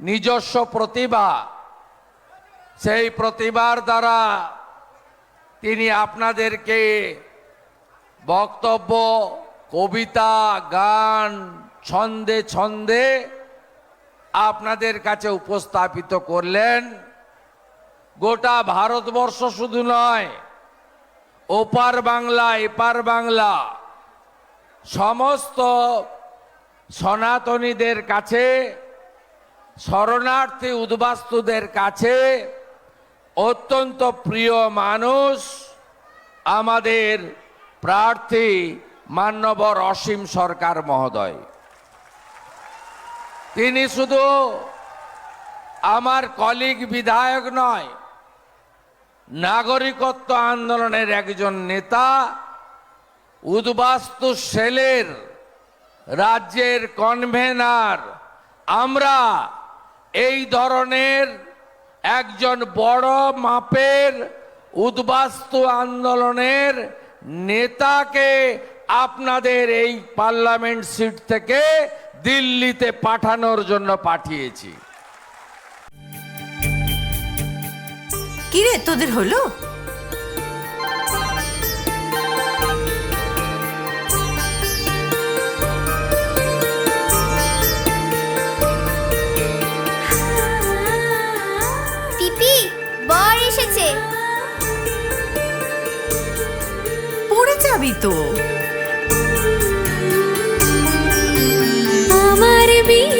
নিজস্ব প্রতিভা। সেই প্রতিভার দ্বারা তিনি আপনাদেরকে বক্তব্য, কবিতা, গান, ছন্দে ছন্দে আপনাদের কাছে উপস্থাপিত করলেন। গোটা ভারতবর্ষ শুধু নয়, ওপার বাংলা, এপার বাংলা, সমস্ত সনাতনীদের কাছে শরণার্থী উদ্বাস্তুদের কাছে অত্যন্ত প্রিয় মানুষ আমাদের প্রার্থী মান্যবর অসীম সরকার মহোদয়। তিনি শুধু আমার কলিগ বিধায়ক নয়, নাগরিকত্ব আন্দোলনের একজন নেতা, উদ্বাস্তু সেলের রাজ্যের কনভেনার, আমরা এই ধরনের একজন বড় মাপের উদ্বাস্তু আন্দোলনের নেতাকে আপনাদের এই পার্লামেন্ট সিট থেকে দিল্লিতে পাঠানোর জন্য পাঠিয়েছি। কিরে, তোদের হলো? পড়ে যাবি তো আমার বিয়ে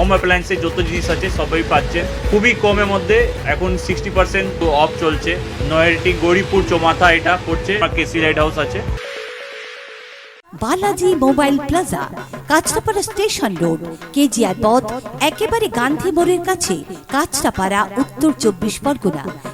হোম অ্যাপ্লায়েন্সের যত জিনিস আছে, সবই পাচ্ছেন খুবই কমের মধ্যে, এখন সিক্সটি পার্সেন্ট অফ চলছে। নয়ারটি গৌরীপুর চৌমাথা এটা পড়ছে কেসি লাইট হাউস আছে। Balaji mobile plaza, Kanchrapara station road, KGR পথ, একেবারে গান্ধী মোড়ের কাছে, কাঁচরাপাড়া, উত্তর চব্বিশ পরগনা।